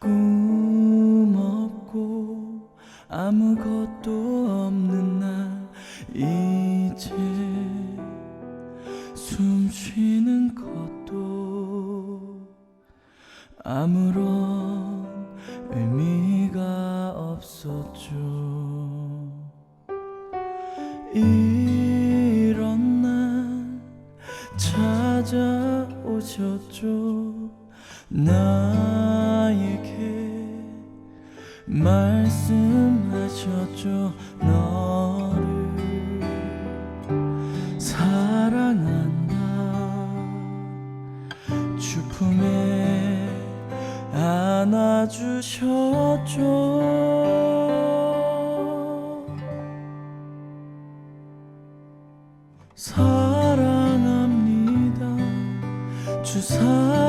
꿈 없고 아무것도 없는 날 이제 숨 쉬는 것도 아무런 의미가 없었죠. 이런 날 찾아오셨죠. 나 말씀하셨죠 너를. 사랑한다. 주품에 안아주셨죠. 사랑합니다. 주사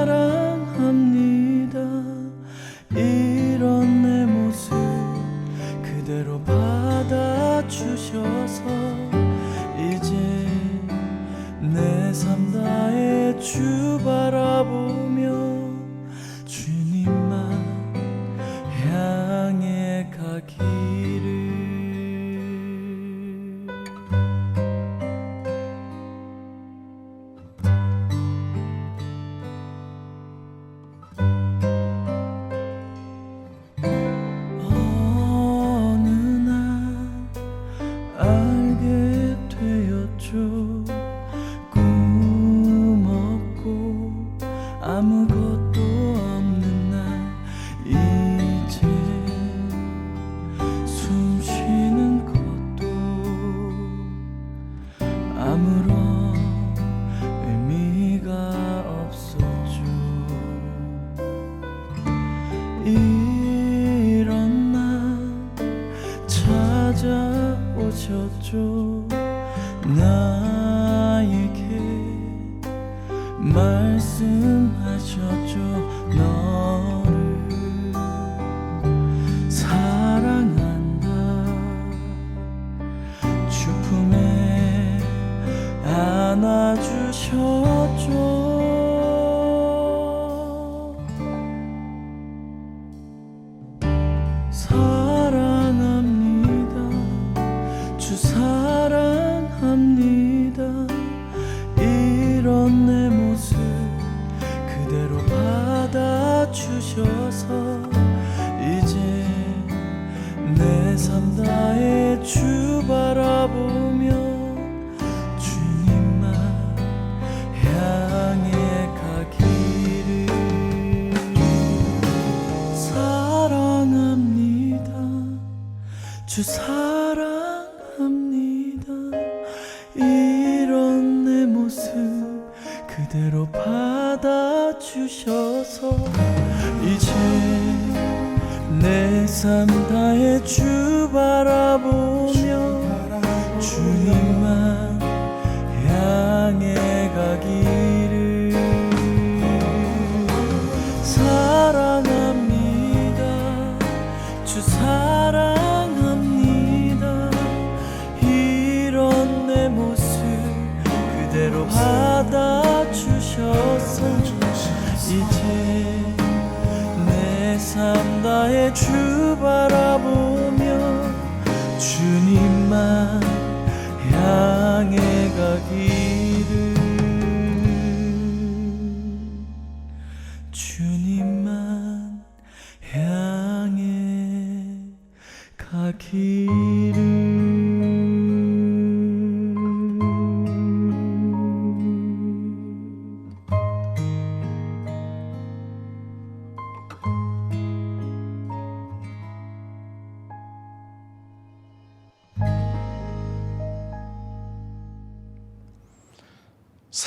말씀하셨죠 너 주 사랑합니다. 이런 내 모습 그대로 받아주셔서 이제 내 삶 다해 주 내삶 다해 주 바라보며 주님만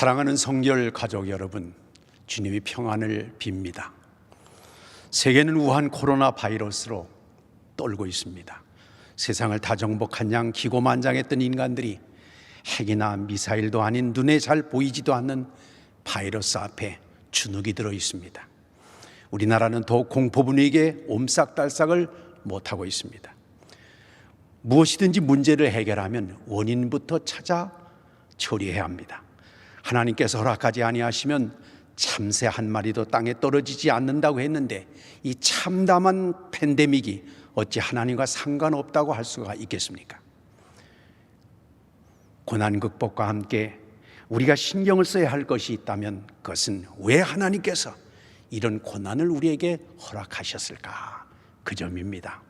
사랑하는 성결 가족 여러분, 주님이 평안을 빕니다. 세계는 우한 코로나 바이러스로 떨고 있습니다. 세상을 다 정복한 양 기고만장했던 인간들이 핵이나 미사일도 아닌 눈에 잘 보이지도 않는 바이러스 앞에 주눅이 들어 있습니다. 우리나라는 더욱 공포 분위기에 옴싹달싹을 못하고 있습니다. 무엇이든지 문제를 해결하면 원인부터 찾아 처리해야 합니다. 하나님께서 허락하지 아니하시면 참새 한 마리도 땅에 떨어지지 않는다고 했는데 이 참담한 팬데믹이 어찌 하나님과 상관없다고 할 수가 있겠습니까? 고난 극복과 함께 우리가 신경을 써야 할 것이 있다면 그것은 왜 하나님께서 이런 고난을 우리에게 허락하셨을까? 그 점입니다.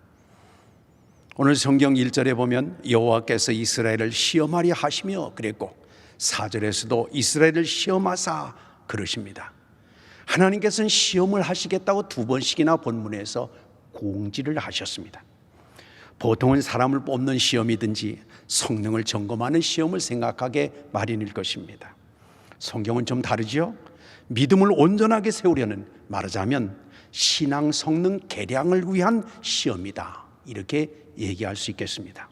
오늘 성경 1절에 보면 여호와께서 이스라엘을 시험하려 하시며 그랬고 4절에서도 이스라엘을 시험하사 그러십니다. 하나님께서는 시험을 하시겠다고 두 번씩이나 본문에서 공지를 하셨습니다. 보통은 사람을 뽑는 시험이든지 성능을 점검하는 시험을 생각하게 마련일 것입니다. 성경은 좀 다르지요? 믿음을 온전하게 세우려는 말하자면 신앙 성능 개량을 위한 시험이다. 이렇게 얘기할 수 있겠습니다.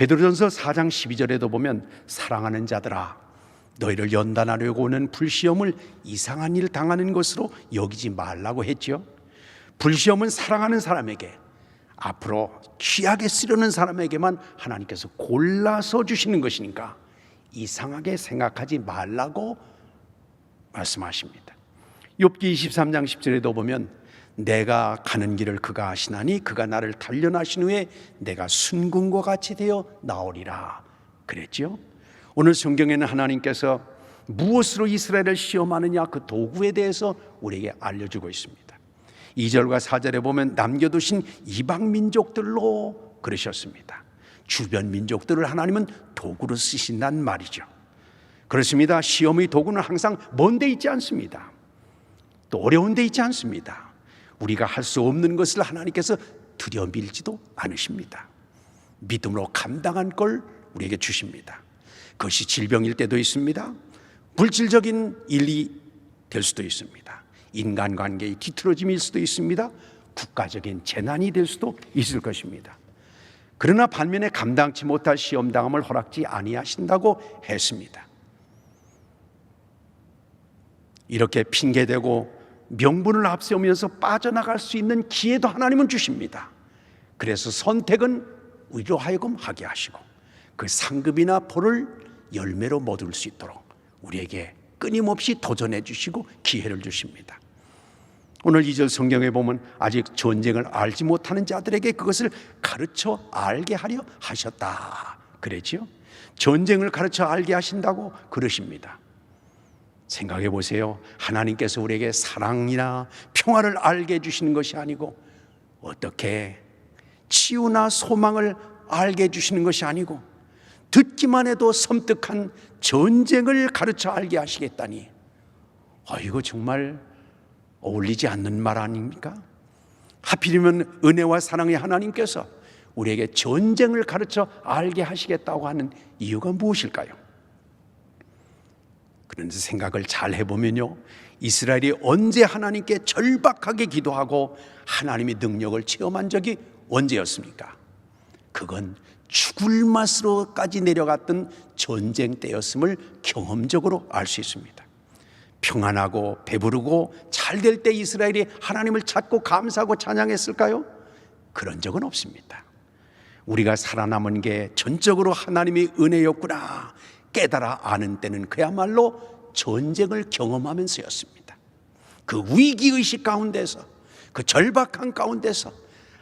베드로전서 4장 12절에도 보면 사랑하는 자들아 너희를 연단하려고 오는 불시험을 이상한 일 당하는 것으로 여기지 말라고 했지요. 불시험은 사랑하는 사람에게 앞으로 귀하게 쓰려는 사람에게만 하나님께서 골라서 주시는 것이니까 이상하게 생각하지 말라고 말씀하십니다. 욥기 23장 10절에도 보면 내가 가는 길을 그가 아시나니 그가 나를 단련하신 후에 내가 순금과 같이 되어 나오리라 그랬지요. 오늘 성경에는 하나님께서 무엇으로 이스라엘을 시험하느냐 그 도구에 대해서 우리에게 알려주고 있습니다. 2절과 4절에 보면 남겨두신 이방 민족들로 그러셨습니다. 주변 민족들을 하나님은 도구로 쓰신단 말이죠. 그렇습니다. 시험의 도구는 항상 먼 데 있지 않습니다. 또 어려운 데 있지 않습니다. 우리가 할 수 없는 것을 하나님께서 들여밀지도 않으십니다. 믿음으로 감당한 걸 우리에게 주십니다. 그것이 질병일 때도 있습니다. 물질적인 일이 될 수도 있습니다. 인간관계의 뒤틀어짐일 수도 있습니다. 국가적인 재난이 될 수도 있을 것입니다. 그러나 반면에 감당치 못할 시험당함을 허락지 아니하신다고 했습니다. 이렇게 핑계대고 명분을 앞세우면서 빠져나갈 수 있는 기회도 하나님은 주십니다. 그래서 선택은 의로 하여금 하게 하시고 그 상급이나 벌을 열매로 모을 수 있도록 우리에게 끊임없이 도전해 주시고 기회를 주십니다. 오늘 이 절 성경에 보면 아직 전쟁을 알지 못하는 자들에게 그것을 가르쳐 알게 하려 하셨다. 그랬지요? 전쟁을 가르쳐 알게 하신다고 그러십니다. 생각해 보세요. 하나님께서 우리에게 사랑이나 평화를 알게 해주시는 것이 아니고 어떻게 치유나 소망을 알게 해주시는 것이 아니고 듣기만 해도 섬뜩한 전쟁을 가르쳐 알게 하시겠다니. 아, 이거 정말 어울리지 않는 말 아닙니까? 하필이면 은혜와 사랑의 하나님께서 우리에게 전쟁을 가르쳐 알게 하시겠다고 하는 이유가 무엇일까요? 그런데 생각을 잘 해보면요. 이스라엘이 언제 하나님께 절박하게 기도하고 하나님의 능력을 체험한 적이 언제였습니까? 그건 죽을 맛으로까지 내려갔던 전쟁 때였음을 경험적으로 알 수 있습니다. 평안하고 배부르고 잘 될 때 이스라엘이 하나님을 찾고 감사하고 찬양했을까요? 그런 적은 없습니다. 우리가 살아남은 게 전적으로 하나님의 은혜였구나 깨달아 아는 때는 그야말로 전쟁을 경험하면서였습니다. 그 위기의식 가운데서 그 절박한 가운데서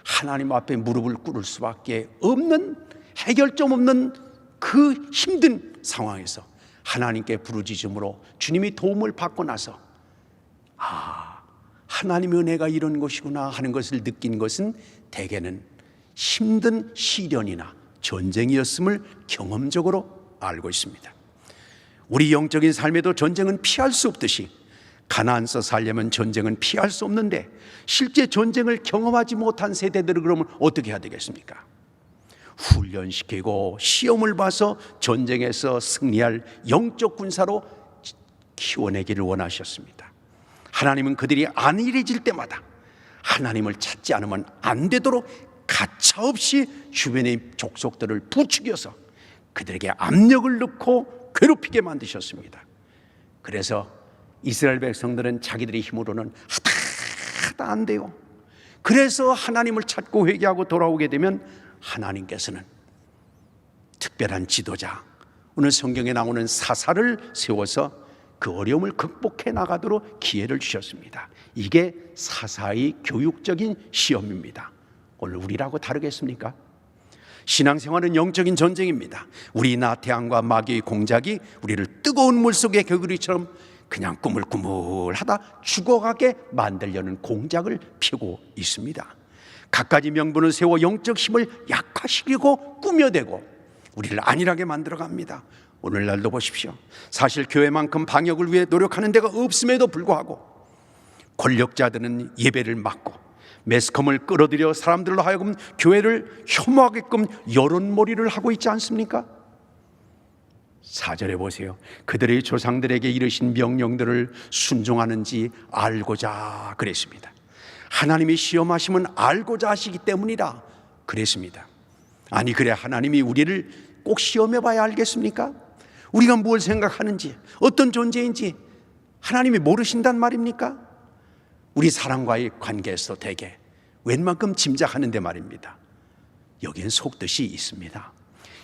하나님 앞에 무릎을 꿇을 수밖에 없는 해결점 없는 그 힘든 상황에서 하나님께 부르짖음으로 주님이 도움을 받고 나서 아 하나님의 은혜가 이런 것이구나 하는 것을 느낀 것은 대개는 힘든 시련이나 전쟁이었음을 경험적으로 알고 있습니다. 우리 영적인 삶에도 전쟁은 피할 수 없듯이 가나안서 살려면 전쟁은 피할 수 없는데 실제 전쟁을 경험하지 못한 세대들을 그러면 어떻게 해야 되겠습니까? 훈련시키고 시험을 봐서 전쟁에서 승리할 영적 군사로 키워내기를 원하셨습니다. 하나님은 그들이 안일해질 때마다 하나님을 찾지 않으면 안 되도록 가차없이 주변의 족속들을 부추겨서 그들에게 압력을 넣고 괴롭히게 만드셨습니다. 그래서 이스라엘 백성들은 자기들의 힘으로는 하다 하다 안 돼요. 그래서 하나님을 찾고 회개하고 돌아오게 되면 하나님께서는 특별한 지도자 오늘 성경에 나오는 사사를 세워서 그 어려움을 극복해 나가도록 기회를 주셨습니다. 이게 사사의 교육적인 시험입니다. 오늘 우리라고 다르겠습니까? 신앙생활은 영적인 전쟁입니다. 우리 나태함과 마귀의 공작이 우리를 뜨거운 물 속의 개구리처럼 그냥 꾸물꾸물하다 죽어가게 만들려는 공작을 펴고 있습니다. 갖가지 명분을 세워 영적 힘을 약화시키고 꾸며대고 우리를 안일하게 만들어갑니다. 오늘날도 보십시오. 사실 교회만큼 방역을 위해 노력하는 데가 없음에도 불구하고 권력자들은 예배를 막고 매스컴을 끌어들여 사람들로 하여금 교회를 혐오하게끔 여론몰이를 하고 있지 않습니까? 사절에 보세요. 그들의 조상들에게 이르신 명령들을 순종하는지 알고자 그랬습니다. 하나님이 시험하심은 알고자 하시기 때문이라 그랬습니다. 아니 그래 하나님이 우리를 꼭 시험해 봐야 알겠습니까? 우리가 뭘 생각하는지 어떤 존재인지 하나님이 모르신단 말입니까? 우리 사람과의 관계에서 대개 웬만큼 짐작하는데 말입니다. 여기엔 속뜻이 있습니다.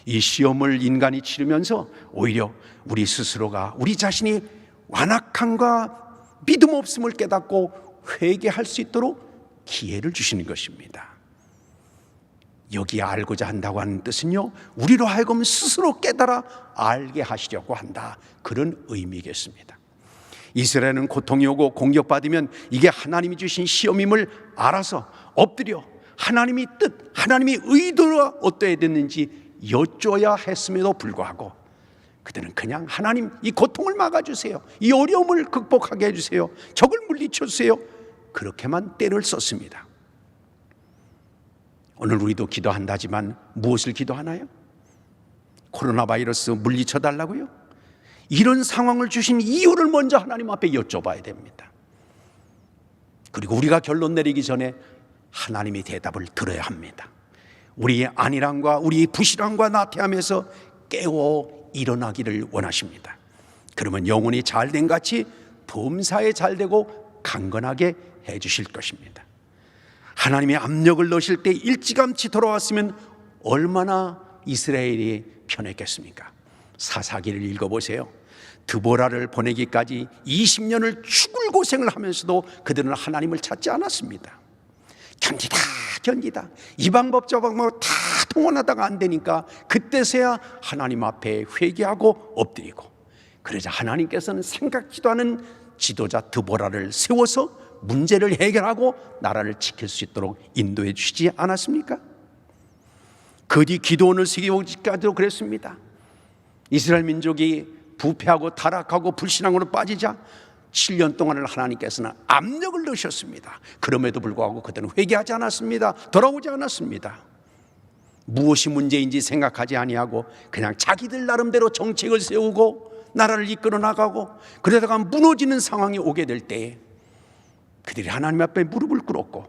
이 시험을 인간이 치르면서 오히려 우리 스스로가 우리 자신이 완악함과 믿음 없음을 깨닫고 회개할 수 있도록 기회를 주시는 것입니다. 여기 알고자 한다고 하는 뜻은요, 우리로 하여금 스스로 깨달아 알게 하시려고 한다. 그런 의미겠습니다. 이스라엘은 고통이 오고 공격받으면 이게 하나님이 주신 시험임을 알아서 엎드려 하나님이 뜻, 하나님이 의도가 어떠해야 됐는지 여쭤야 했음에도 불구하고 그들은 그냥 하나님 이 고통을 막아주세요. 이 어려움을 극복하게 해주세요. 적을 물리쳐주세요. 그렇게만 때를 썼습니다. 오늘 우리도 기도한다지만 무엇을 기도하나요? 코로나 바이러스 물리쳐 달라고요? 이런 상황을 주신 이유를 먼저 하나님 앞에 여쭤봐야 됩니다. 그리고 우리가 결론 내리기 전에 하나님이 대답을 들어야 합니다. 우리의 안일함과 우리의 부실함과 나태함에서 깨워 일어나기를 원하십니다. 그러면 영혼이 잘된 같이 범사에 잘되고 강건하게 해 주실 것입니다. 하나님의 압력을 넣으실 때 일찌감치 돌아왔으면 얼마나 이스라엘이 편했겠습니까? 사사기를 읽어보세요. 드보라를 보내기까지 20년을 죽을 고생을 하면서도 그들은 하나님을 찾지 않았습니다. 견디다 견디다 이 방법 저 방법 다 동원하다가 안 되니까 그때서야 하나님 앞에 회개하고 엎드리고 그러자 하나님께서는 생각지도 않은 지도자 드보라를 세워서 문제를 해결하고 나라를 지킬 수 있도록 인도해 주시지 않았습니까? 그 뒤 기도원을 세우기까지도 그랬습니다. 이스라엘 민족이 부패하고 타락하고 불신앙으로 빠지자 7년 동안을 하나님께서는 압력을 넣으셨습니다. 그럼에도 불구하고 그들은 회개하지 않았습니다. 돌아오지 않았습니다. 무엇이 문제인지 생각하지 아니하고 그냥 자기들 나름대로 정책을 세우고 나라를 이끌어 나가고 그러다가 무너지는 상황이 오게 될 때에 그들이 하나님 앞에 무릎을 꿇었고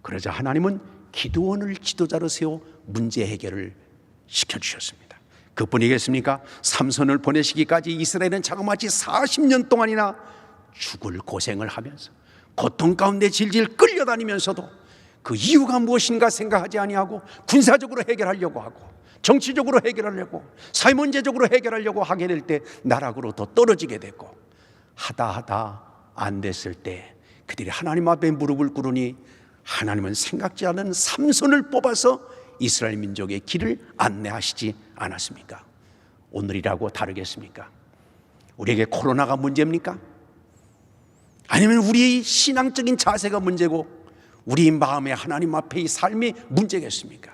그러자 하나님은 기도원을 지도자로 세워 문제 해결을 시켜 주셨습니다. 그뿐이겠습니까? 삼손을 보내시기까지 이스라엘은 자그마치 40년 동안이나 죽을 고생을 하면서 고통 가운데 질질 끌려다니면서도 그 이유가 무엇인가 생각하지 아니하고 군사적으로 해결하려고 하고 정치적으로 해결하려고 사회문제적으로 해결하려고 하게 될 때 나락으로 더 떨어지게 됐고 하다 하다 안 됐을 때 그들이 하나님 앞에 무릎을 꿇으니 하나님은 생각지 않은 삼손을 뽑아서 이스라엘 민족의 길을 안내하시지 않았습니까? 오늘이라고 다르겠습니까? 우리에게 코로나가 문제입니까? 아니면 우리의 신앙적인 자세가 문제고 우리 마음의 하나님 앞의 삶이 문제겠습니까?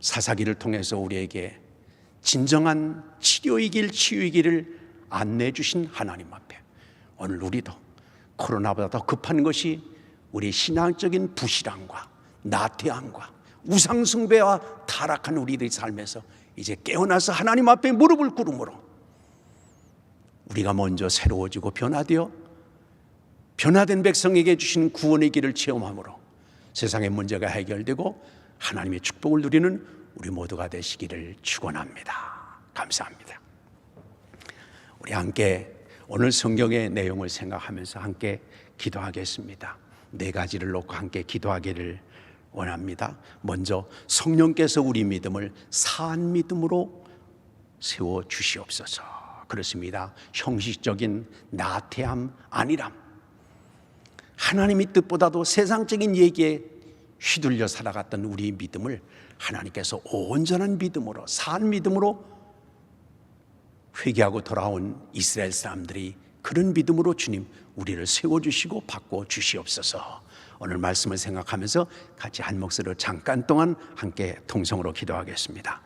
사사기를 통해서 우리에게 진정한 치료의 길, 치유의 길을 안내해 주신 하나님 앞에 오늘 우리도 코로나보다 더 급한 것이 우리 신앙적인 부실함과 나태함과 우상숭배와 타락한 우리들의 삶에서 이제 깨어나서 하나님 앞에 무릎을 꿇음으로 우리가 먼저 새로워지고 변화되어 변화된 백성에게 주신 구원의 길을 체험함으로 세상의 문제가 해결되고 하나님의 축복을 누리는 우리 모두가 되시기를 축원합니다. 감사합니다. 우리 함께 오늘 성경의 내용을 생각하면서 함께 기도하겠습니다. 네 가지를 놓고 함께 기도하기를 원합니다. 먼저 성령께서 우리 믿음을 산 믿음으로 세워 주시옵소서. 그렇습니다. 형식적인 나태함 아니람. 하나님의 뜻보다도 세상적인 얘기에 휘둘려 살아갔던 우리의 믿음을 하나님께서 온전한 믿음으로 산 믿음으로 회개하고 돌아온 이스라엘 사람들이 그런 믿음으로 주님 우리를 세워주시고 바꿔 주시옵소서. 오늘 말씀을 생각하면서 같이 한 목소리로 잠깐 동안 함께 통성으로 기도하겠습니다.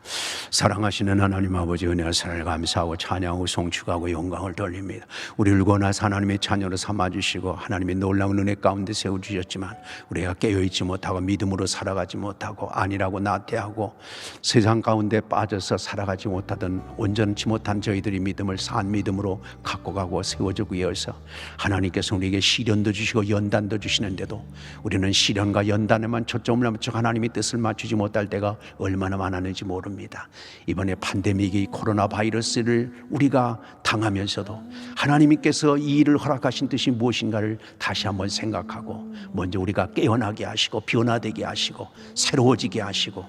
사랑하시는 하나님 아버지 은혜와 사랑을 감사하고 찬양하고 송축하고 영광을 돌립니다. 우리를 권하사 하나님의 자녀로 삼아주시고 하나님의 놀라운 은혜 가운데 세워주셨지만 우리가 깨어있지 못하고 믿음으로 살아가지 못하고 아니라고 나태하고 세상 가운데 빠져서 살아가지 못하던 온전치 못한 저희들이 믿음을 산 믿음으로 갖고 가고 세워주고 위해서 하나님께서 우리에게 시련도 주시고 연단도 주시는데도 우리는 시련과 연단에만 초점을 맞추고 하나님의 뜻을 맞추지 못할 때가 얼마나 많았는지 모릅니다. 이번에 팬데믹이 코로나 바이러스를 우리가 당하면서도 하나님께서 이 일을 허락하신 뜻이 무엇인가를 다시 한번 생각하고 먼저 우리가 깨어나게 하시고 변화되게 하시고 새로워지게 하시고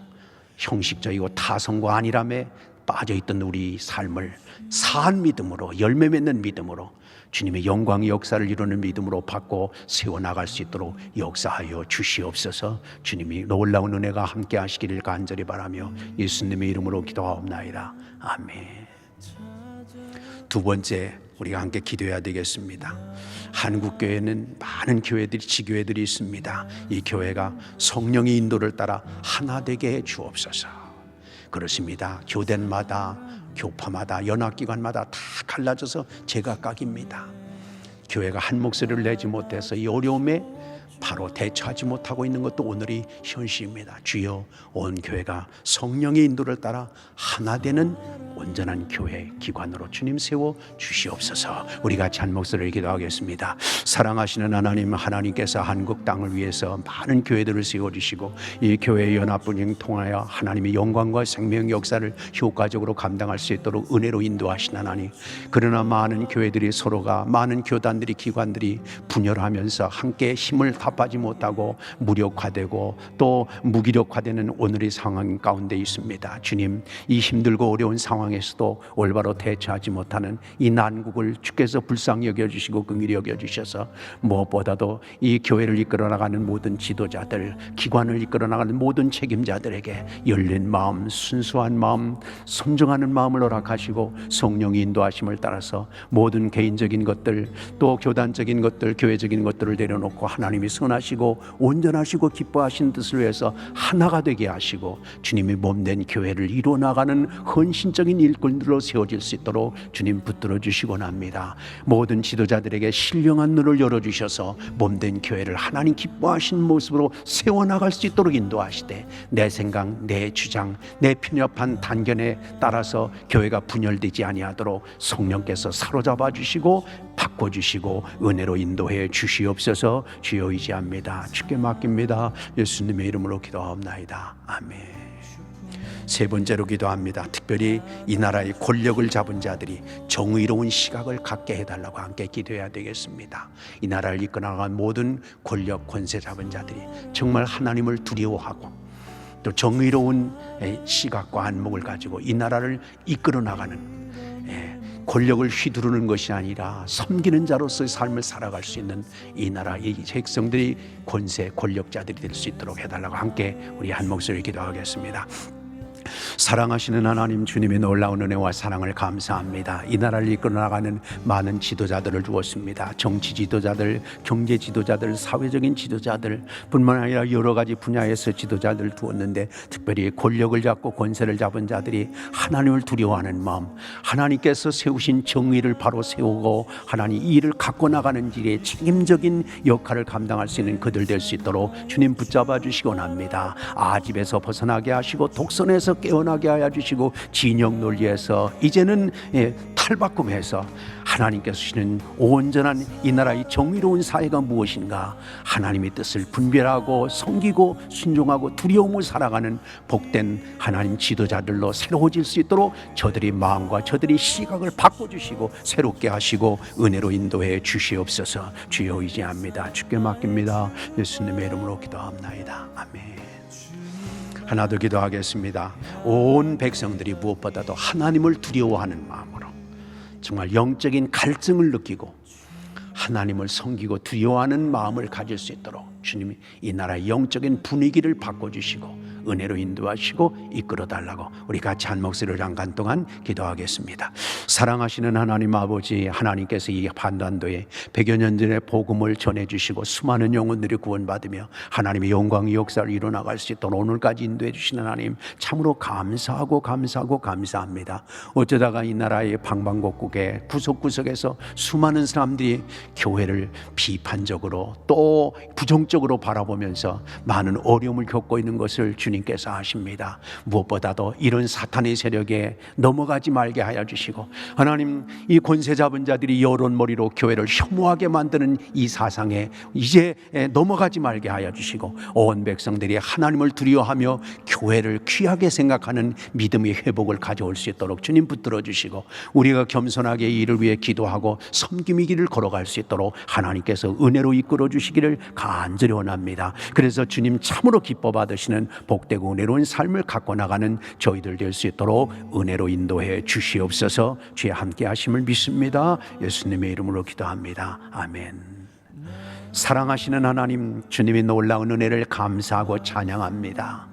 형식적이고 타성과 안일함에 빠져있던 우리 삶을 산 믿음으로 열매 맺는 믿음으로 주님의 영광의 역사를 이루는 믿음으로 받고 세워나갈 수 있도록 역사하여 주시옵소서 주님이 놀라운 은혜가 함께 하시기를 간절히 바라며 예수님의 이름으로 기도하옵나이다 아멘 두 번째 우리가 함께 기도해야 되겠습니다. 한국 교회는 많은 교회들이 지교회들이 있습니다. 이 교회가 성령의 인도를 따라 하나 되게 해 주옵소서. 그렇습니다. 교대마다 교파마다 연합기관마다 다 갈라져서 제각각입니다. 교회가 한 목소리를 내지 못해서 이 어려움에 바로 대처하지 못하고 있는 것도 오늘이 현실입니다. 주여 온 교회가 성령의 인도를 따라 하나 되는 온전한 교회 기관으로 주님 세워 주시옵소서. 우리 같이 한 목소리를 기도하겠습니다. 사랑하시는 하나님 하나님께서 한국 땅을 위해서 많은 교회들을 세워 주시고 이 교회 연합분을 통하여 하나님의 영광과 생명 역사를 효과적으로 감당할 수 있도록 은혜로 인도하신 하나님. 그러나 많은 교회들이 서로가 많은 교단들이 기관들이 분열하면서 함께 힘을 합하지 못하고 무력화되고 또 무기력화되는 오늘의 상황 가운데 있습니다. 주님, 이 힘들고 어려운 상황에서도 올바로 대처하지 못하는 이 난국을 주께서 불쌍히 여겨 주시고 긍휼히 여겨 주셔서 무엇보다도 이 교회를 이끌어 나가는 모든 지도자들, 기관을 이끌어 나가는 모든 책임자들에게 열린 마음, 순수한 마음, 순종하는 마음을 허락하시고 성령의 인도하심을 따라서 모든 개인적인 것들 또 교단적인 것들, 교회적인 것들을 내려놓고 하나님이 선하시고 온전하시고 기뻐하신 뜻을 위해서 하나가 되게 하시고 주님이 몸된 교회를 이루어 나가는 헌신적인 일꾼들로 세워질 수 있도록 주님 붙들어 주시곤 합니다. 모든 지도자들에게 신령한 눈을 열어 주셔서 몸된 교회를 하나님 기뻐하신 모습으로 세워 나갈 수 있도록 인도하시되 내 생각, 내 주장, 내 편협한 단견에 따라서 교회가 분열되지 아니하도록 성령께서 사로잡아 주시고 바꿔 주시고 은혜로 인도해 주시옵소서 주여 의지합니다. 주께 맡깁니다. 예수님의 이름으로 기도하옵나이다. 아멘. 세 번째로 기도합니다. 특별히 이 나라의 권력을 잡은 자들이 정의로운 시각을 갖게 해달라고 함께 기도해야 되겠습니다. 이 나라를 이끌어 나간 모든 권력 권세 잡은 자들이 정말 하나님을 두려워하고 또 정의로운 시각과 안목을 가지고 이 나라를 이끌어 나가는 예, 권력을 휘두르는 것이 아니라 섬기는 자로서의 삶을 살아갈 수 있는 이 나라의 백성들이 권세 권력자들이 될 수 있도록 해달라고 함께 우리 한 목소리 기도하겠습니다. 사랑하시는 하나님 주님의 놀라운 은혜와 사랑을 감사합니다. 이 나라를 이끌어 나가는 많은 지도자들을 주었습니다. 정치 지도자들, 경제 지도자들, 사회적인 지도자들 뿐만 아니라 여러 가지 분야에서 지도자들 두었는데 특별히 권력을 잡고 권세를 잡은 자들이 하나님을 두려워하는 마음, 하나님께서 세우신 정의를 바로 세우고 하나님 이 일을 갖고 나가는 일에 책임적인 역할을 감당할 수 있는 그들 될 수 있도록 주님 붙잡아 주시곤 합니다. 아집에서 벗어나게 하시고 독선에서 깨어나게 하여 주시고 진영 논리에서 이제는 예, 탈바꿈해서 하나님께서 주시는 온전한 이 나라의 정의로운 사회가 무엇인가? 하나님의 뜻을 분별하고 섬기고 순종하고 두려움을 살아가는 복된 하나님 지도자들로 새로워질 수 있도록 저들이 마음과 저들이 시각을 바꿔주시고 새롭게 하시고 은혜로 인도해 주시옵소서. 주여 의지합니다. 주께 맡깁니다. 예수님의 이름으로 기도합나이다. 아멘 하나 더 기도하겠습니다. 온 백성들이 무엇보다도 하나님을 두려워하는 마음으로 정말 영적인 갈증을 느끼고 하나님을 섬기고 두려워하는 마음을 가질 수 있도록 주님이 이 나라의 영적인 분위기를 바꿔주시고 은혜로 인도하시고 이끌어 달라고 우리 같이 한 목소리를 잠깐 동안 기도하겠습니다. 사랑하시는 하나님 아버지 하나님께서 이 판단도에 100여 년 전에 복음을 전해 주시고 수많은 영혼들이 구원받으며 하나님의 영광의 역사를 이뤄 나갈 수 있도록 오늘까지 인도해 주시는 하나님 참으로 감사하고 감사하고 감사합니다. 어쩌다가 이 나라의 방방곡곡에 구석구석에서 수많은 사람들이 교회를 비판적으로 또 부정적으로 바라보면서 많은 어려움을 겪고 있는 것을 주님 께서 아십니다. 무엇보다도 이런 사탄의 세력에 넘어가지 말게 하여 주시고 하나님 이 권세 잡은 자들이 여론머리로 교회를 혐오하게 만드는 이 사상에 이제 넘어가지 말게 하여 주시고 온 백성들이 하나님을 두려워하며 교회를 귀하게 생각하는 믿음의 회복을 가져올 수 있도록 주님 붙들어 주시고 우리가 겸손하게 이를 위해 기도하고 섬김의 길을 걸어갈 수 있도록 하나님께서 은혜로 이끌어 주시기를 간절히 원합니다. 그래서 주님 참으로 기뻐 받으시는 복 되고 은혜로운 삶을 갖고 나가는 저희들 될 수 있도록 은혜로 인도해 주시옵소서. 주의 함께 하심을 믿습니다. 예수님의 이름으로 기도합니다. 아멘. 사랑하시는 하나님 주님의 놀라운 은혜를 감사하고 찬양합니다.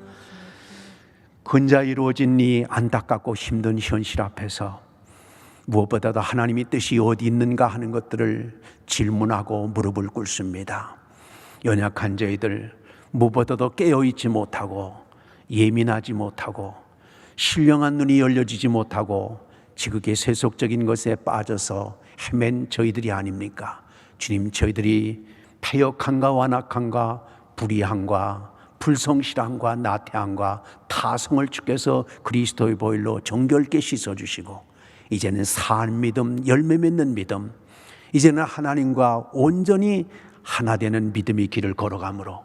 근자 이루어진 이 안타깝고 힘든 현실 앞에서 무엇보다도 하나님의 뜻이 어디 있는가 하는 것들을 질문하고 무릎을 꿇습니다. 연약한 저희들 무엇보다도 깨어있지 못하고 예민하지 못하고 신령한 눈이 열려지지 못하고 지극히 세속적인 것에 빠져서 헤맨 저희들이 아닙니까? 주님 저희들이 패역함과 완악함과 불의함과 불성실함과 나태함과 타성을 주께서 그리스도의 보일로 정결케 씻어주시고 이제는 산 믿음, 열매 맺는 믿음, 이제는 하나님과 온전히 하나 되는 믿음의 길을 걸어가므로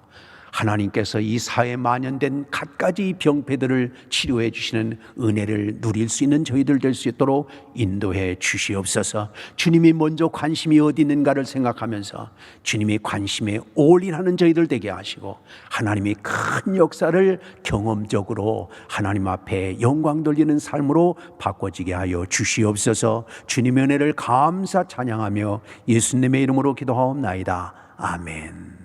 하나님께서 이 사회에 만연된 갖가지 병폐들을 치료해 주시는 은혜를 누릴 수 있는 저희들 될 수 있도록 인도해 주시옵소서. 주님이 먼저 관심이 어디 있는가를 생각하면서 주님이 관심에 올인하는 저희들 되게 하시고 하나님이 큰 역사를 경험적으로 하나님 앞에 영광 돌리는 삶으로 바꿔지게 하여 주시옵소서. 주님의 은혜를 감사 찬양하며 예수님의 이름으로 기도하옵나이다. 아멘.